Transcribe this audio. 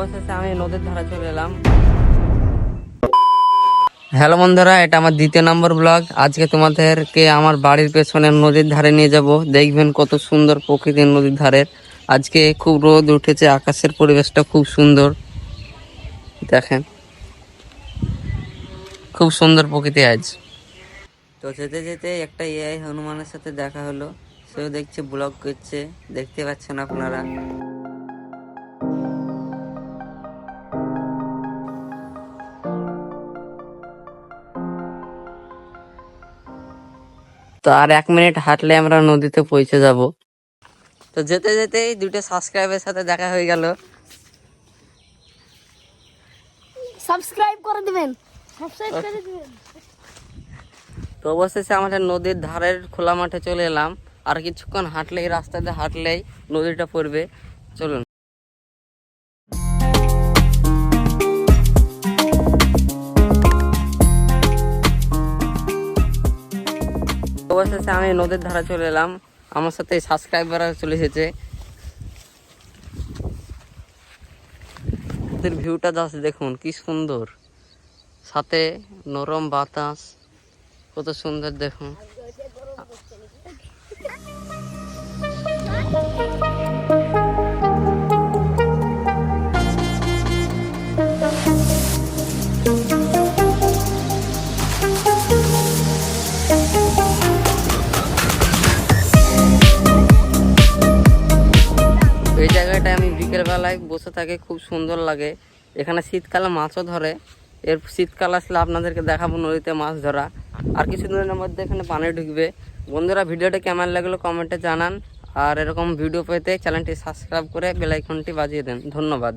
অবশেষে আমি নদীর ধারে চলে এলাম। হ্যালো বন্ধুরা, এটা আমার দ্বিতীয় নম্বর ব্লগ। আজকে তোমাদেরকে আমার বাড়ির পেছনে নদীর ধারে নিয়ে যাব। দেখবেন কত সুন্দর প্রকৃতির নদীর ধারের আজকে খুব রোদ উঠেছে, আকাশের পরিবেশটা খুব সুন্দর। দেখেন, খুব সুন্দর প্রকৃতি আজ। তো যেতে যেতে একটা এআই হনুমানের সাথে দেখা হলো। সেও দেখছে, ব্লগ করছে। দেখতে পাচ্ছেন আপনারা। তো আর এক মিনিট হাঁটলে আমরা নদীতে পৌঁছে যাব। তো যেতে যেতেই দুটো সাবস্ক্রাইবের সাথে দেখা হয়ে গেল। সাবস্ক্রাইব করে দিবেন। সাবস্ক্রাইব করে দিবেন। তো অবশেষে আমাদের নদীর ধারের খোলা মাঠে চলে এলাম। আর কিছুক্ষণ হাঁটলেই রাস্তাতে হাঁটলেই নদীটা পড়বে। চলুন। অবশেষে আমি নদীর ধারা চলে এলাম। আমার সাথে সাবস্ক্রাইবার চলে এসেছে। নদীর ভিউটা জাস্ট দেখুন, কি সুন্দর। সাথে নরম বাতাস, কত সুন্দর দেখুন। জায়গাটায় আমি বিকেল বেলায় বসে থাকে, খুব সুন্দর লাগে। এখানে শীতকালে মাছও ধরে। এর শীতকাল আসলে আপনাদেরকে দেখাবো নদীতে মাছ ধরা। আর কিছুদিনের মধ্যে এখানে পানি ঢুকবে। বন্ধুরা, ভিডিওটা কেমন লাগল কমেন্টে জানান। আর এরকম ভিডিও পেতে চ্যানেলটি সাবস্ক্রাইব করে বেলাইকনটি বাজিয়ে দেন। ধন্যবাদ।